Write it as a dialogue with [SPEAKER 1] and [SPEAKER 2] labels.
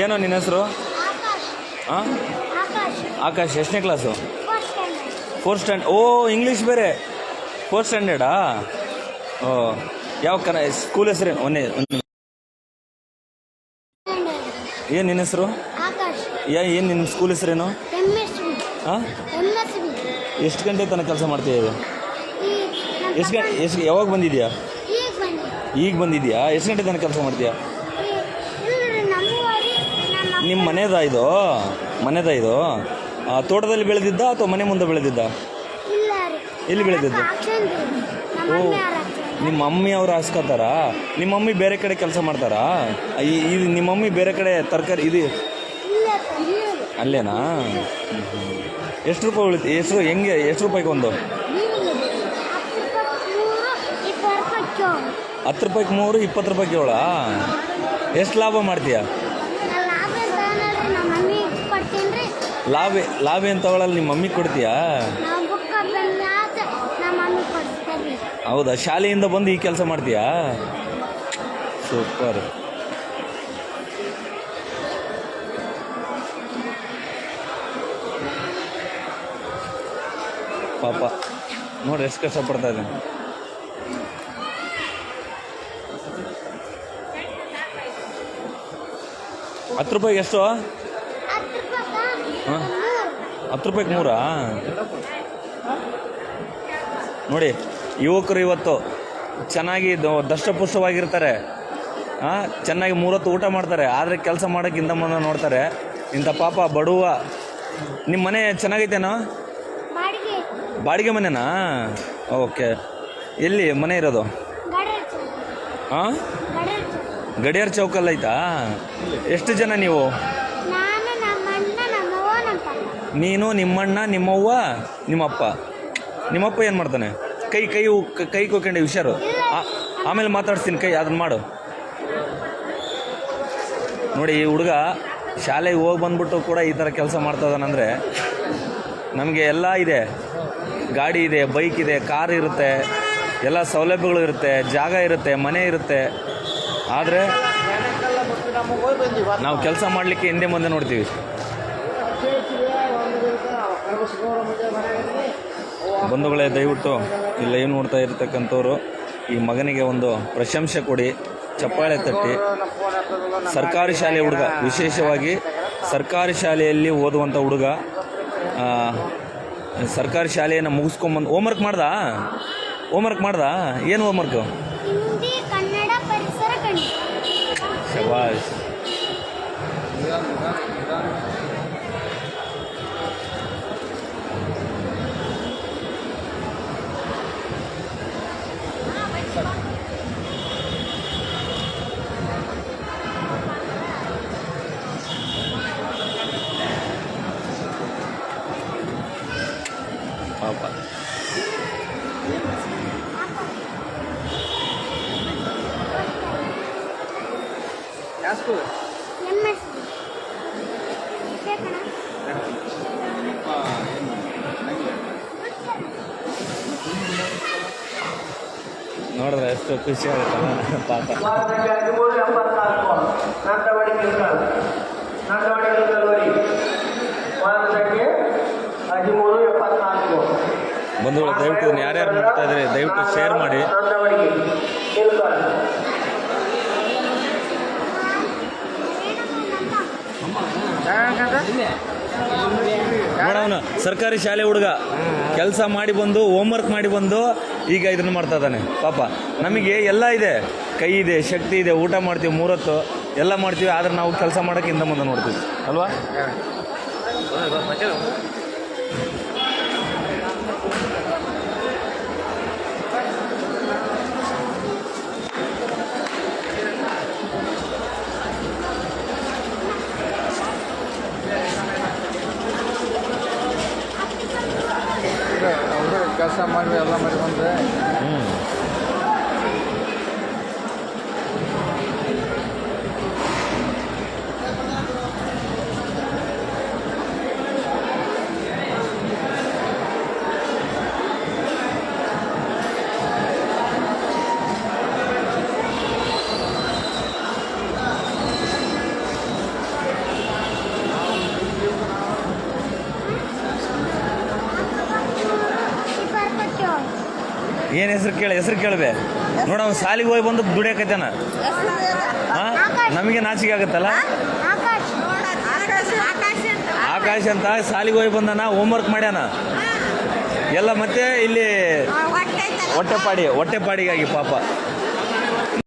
[SPEAKER 1] ಏನೋ ನಿನ್ನ ಹೆಸರು?
[SPEAKER 2] ಆಕಾಶ್.
[SPEAKER 1] ಹಾಂ
[SPEAKER 2] ಆಕಾಶ್.
[SPEAKER 1] ಎಷ್ಟನೇ ಕ್ಲಾಸು ಫೋರ್ತ್ ಸ್ಟ್ಯಾಂಡ್ ಓ ಇಂಗ್ಲೀಷ್ ಬೇರೆ. ಫೋರ್ತ್ ಸ್ಟ್ಯಾಂಡರ್ಡಾ ಓ ಯಾವ ಕರ ಸ್ಕೂಲ್ ಹೆಸರೇನು? ಒಂದೇ
[SPEAKER 2] ಒಂದು.
[SPEAKER 1] ಏನು ನಿನ್ನ ಹೆಸರು? ಯಾ ಏನು ನಿನ್ನ ಸ್ಕೂಲ್ ಹೆಸರೇನು? ಹಾಂ ಎಷ್ಟು ಗಂಟೆ ತನಕ ಕೆಲಸ ಮಾಡ್ತೀಯ ಇದು ಎಷ್ಟು ಗಂಟೆ ಎಷ್ಟು ಯಾವಾಗ ಬಂದಿದ್ಯಾ?
[SPEAKER 2] ಈಗ
[SPEAKER 1] ಬಂದಿದೆಯಾ? ಎಷ್ಟು ಗಂಟೆ ತನಕ ಕೆಲಸ ಮಾಡ್ತೀಯಾ?
[SPEAKER 2] ನಮ್ಮ
[SPEAKER 1] ಮನೆದ ಇದು? ಮನೆದ ಇದು? ಆ, ತೋಟದಲ್ಲಿ ಬೆಳೆದಿದ್ದ ಅಥವಾ ಮನೆ ಮುಂದೆ ಬೆಳೆದಿದ್ದ?
[SPEAKER 2] ಇಲ್ಲ ರೀ.
[SPEAKER 1] ಎಲ್ಲಿ ಬೆಳೆದಿದ್ದ?
[SPEAKER 2] ನಮ್ಮ
[SPEAKER 1] ಓ
[SPEAKER 2] ಯಾರು
[SPEAKER 1] ನಿಮ್ಮ ಮಮ್ಮಿ ಅವ್ರು ಹಾಸ್ಕೋತಾರಾ? ನಿಮ್ಮ ಮಮ್ಮಿ ಬೇರೆ ಕಡೆ ಕೆಲಸ ಮಾಡ್ತಾರಾ? ಈ ಇದು ನಿಮ್ಮ ಮಮ್ಮಿ ಬೇರೆ ಕಡೆ ತರಕಾರಿ ಇದು
[SPEAKER 2] ಇಲ್ಲ
[SPEAKER 1] ಅಲ್ಲೇನಾ? ಎಷ್ಟು ರೂಪಾಯಿ ಉಳಿತು? ಎಷ್ಟು ಹೆಂಗೆ? ಎಷ್ಟು ರೂಪಾಯಿಗೆ ಒಂದು? ಹತ್ತು ರೂಪಾಯಿಗೆ ಮೂರು ಇಪ್ಪತ್ತು ರೂಪಾಯಿಗೆ ಏಳ? ಎಷ್ಟು ಲಾಭ ಮಾಡ್ತೀಯ? ಲಾಭ ಲಾಭ ಏನು ತಗೊಳಲ್ಲ ನಿಮ್ಮ ಮಮ್ಮಿ ಕೊಡ್ತೀಯಾ? ಹೌದಾ? ಶಾಲೆಯಿಂದ ಬಂದು ಈ ಕೆಲಸ ಮಾಡ್ತೀಯಾ? ಸೂಪರ್. ಪಾಪ ನೋಡಿ ಎಷ್ಟು ಕಷ್ಟಪಡ್ತಾ ಇದ್ದೀನಿ. ಹತ್ತು ರೂಪಾಯಿಗೆ ಎಷ್ಟು? ಹಾಂ? ಹತ್ತು ರೂಪಾಯಿಗೆ ಮೂರಾ? ನೋಡಿ ಯುವಕರು ಇವತ್ತು ಚೆನ್ನಾಗಿ ದ- ದಷ್ಟಪುಷ್ಟವಾಗಿರ್ತಾರೆ ಹಾಂ ಚೆನ್ನಾಗಿ ಮೂರೊತ್ತು ಊಟ ಮಾಡ್ತಾರೆ. ಆದರೆ ಕೆಲಸ ಮಾಡೋಕ್ಕೆ ಹಿಂದೆ ಮುಂದೆ ನೋಡ್ತಾರೆ. ಇಂಥ ಪಾಪ ಬಡವ ನಿಮ್ಮ ಮನೆ ಚೆನ್ನಾಗೈತೇನೋ?
[SPEAKER 2] ಬಾಡಿಗೆ.
[SPEAKER 1] ಮನೆನಾ? ಓಕೆ. ಎಲ್ಲಿ ಮನೆ ಇರೋದು? ಹಾಂ?
[SPEAKER 2] ಗಡಿಯಾರ್ ಚೌಕ.
[SPEAKER 1] ಗಡಿಯಾರ ಚೌಕಲ್ಲಿ ಐತಾ ಎಷ್ಟು ಜನ ನೀವು
[SPEAKER 2] ನಾನು ನಮ್ಮ ಅಣ್ಣ ನಮ್ಮವ್ವ ನಮ್ಮ ತಮ್ಮ
[SPEAKER 1] ನೀನು ನಿಮ್ಮಣ್ಣ, ನಿಮ್ಮವ್ವ, ನಿಮ್ಮಪ್ಪ. ನಿಮ್ಮಪ್ಪ ಏನು ಮಾಡ್ತಾನೆ? ಕೈ ಕೈ ಕೈ ಕೊಯ್ಕೊಂಡೆ ಹುಷಾರು. ಆಮೇಲೆ ಮಾತಾಡ್ತೀನಿ ಕೈ ಅದನ್ನ ಮಾಡು. ನೋಡಿ, ಈ ಹುಡುಗ ಶಾಲೆಗೆ ಹೋಗಿ ಬಂದ್ಬಿಟ್ಟು ಕೂಡ ಈ ಥರ ಕೆಲಸ ಮಾಡ್ತಾ ಇದ್ದಾನಂದರೆ ನಮಗೆ ಎಲ್ಲ ಇದೆ. ಗಾಡಿ ಇದೆ, ಬೈಕ್ ಇದೆ, ಕಾರ್ ಇರುತ್ತೆ. ಎಲ್ಲ ಸೌಲಭ್ಯಗಳು ಇರುತ್ತೆ, ಜಾಗ ಇರುತ್ತೆ, ಮನೆ ಇರುತ್ತೆ. ಆದರೆ ನಾವು ಕೆಲಸ ಮಾಡಲಿಕ್ಕೆ ಹಿಂದೆ ಮುಂದೆ ನೋಡ್ತೀವಿ. ಬಂಧುಗಳೇ ದಯವಿಟ್ಟು ಈ ಲೈವ್ ನೋಡ್ತಾ ಇರತಕ್ಕಂಥವ್ರು ಈ ಮಗನಿಗೆ ಒಂದು ಪ್ರಶಂಸೆ ಕೊಡಿ ಚಪ್ಪಾಳೆ ತಟ್ಟಿ. ಸರ್ಕಾರಿ ಶಾಲೆ ಹುಡುಗ ವಿಶೇಷವಾಗಿ ಸರ್ಕಾರಿ ಶಾಲೆಯಲ್ಲಿ ಓದುವಂಥ ಹುಡುಗ ಸರ್ಕಾರಿ ಶಾಲೆಯನ್ನು ಮುಗಿಸ್ಕೊಂಬಂದು ಹೋಮ್ವರ್ಕ್ ಮಾಡ್ದಾ? ಹೋಮ್ವರ್ಕ್ ಮಾಡ್ದಾ? ಏನು ಹೋಮ್ವರ್ಕು ಶಬಾಷ್.
[SPEAKER 2] ಎಂ ಎಸ್ ಬಿ ಬೇಕಣ್ಣ
[SPEAKER 1] ನೋಡಿದ್ರೆ ಎಷ್ಟು ಖುಷಿ ಆಗುತ್ತೆ ಪಾಪ
[SPEAKER 3] ಬಂದು ಹದಿಮೂರು ಎಂಬತ್ನಾಲ್ಕು ನಂದವಾಡಿ ಕಿಲ್ಕಲ್ ನಂದವಾಡಿ ಕಿಲ್ಕಲ್ವರಿ ವಾರದಲ್ಲಿ ಹದಿಮೂರು ಎಪ್ಪತ್ನಾಲ್ಕು
[SPEAKER 1] ಬಂಧುಗಳು ದಯವಿಟ್ಟು ಯಾರ್ಯಾರು ನೋಡ್ತಾ ಇದ್ರೆ ದಯವಿಟ್ಟು ಶೇರ್ ಮಾಡಿ
[SPEAKER 3] ನಂದವಾಡಿ ಕಿಲ್ಕಲ್
[SPEAKER 1] ನೋಡವನು ಸರ್ಕಾರಿ ಶಾಲೆ ಹುಡುಗ. ಕೆಲಸ ಮಾಡಿ ಬಂದು ಹೋಮ್ವರ್ಕ್ ಮಾಡಿ ಬಂದು, ಈಗ ಇದನ್ನು ಮಾಡ್ತಾ ಇದ್ದಾನೆ. ಪಾಪ. ನಮಗೆ ಎಲ್ಲ ಇದೆ. ಕೈ ಇದೆ, ಶಕ್ತಿ ಇದೆ, ಊಟ ಮಾಡ್ತೀವಿ, ಮೂರತ್ತು. ಎಲ್ಲ ಮಾಡ್ತೀವಿ, ಆದ್ರೆ ನಾವು ಕೆಲಸ ಮಾಡೋಕ್ಕೆ ಹಿಂದೆ ಮುಂದೆ ನೋಡ್ತೀವಿ. ಅಲ್ವಾ
[SPEAKER 4] ಅವರು ಕೆಲಸ ಮಾಡಿ ಎಲ್ಲ ಮಾಡಿ ಬಂದರೆ
[SPEAKER 1] ಏನು ಹೆಸರು ಕೇಳ ಹೆಸರು ಕೇಳಬೆ. ನೋಡ ಅವ್ನು ಸಾಲಿಗೆ ಹೋಗಿ ಬಂದು ದುಡಿಯಕತ್ತಾನ. ಹಾ? ನಮಗೆ ನಾಚಿಕೆ ಆಗುತ್ತಲ್ಲ?
[SPEAKER 2] ಆಕಾಶ್.
[SPEAKER 1] ಆಕಾಶ್ ಅಂತ. ಸಾಲಿಗೆ ಹೋಗಿ ಬಂದಾನ ಹೋಮ್ವರ್ಕ್ ಮಾಡ್ಯಾನ. ಎಲ್ಲ ಮತ್ತೆ ಇಲ್ಲಿ ಹೊಟ್ಟೆಪಾಡಿ ಹೊಟ್ಟೆಪಾಡಿಗಾಗಿ ಪಾಪ.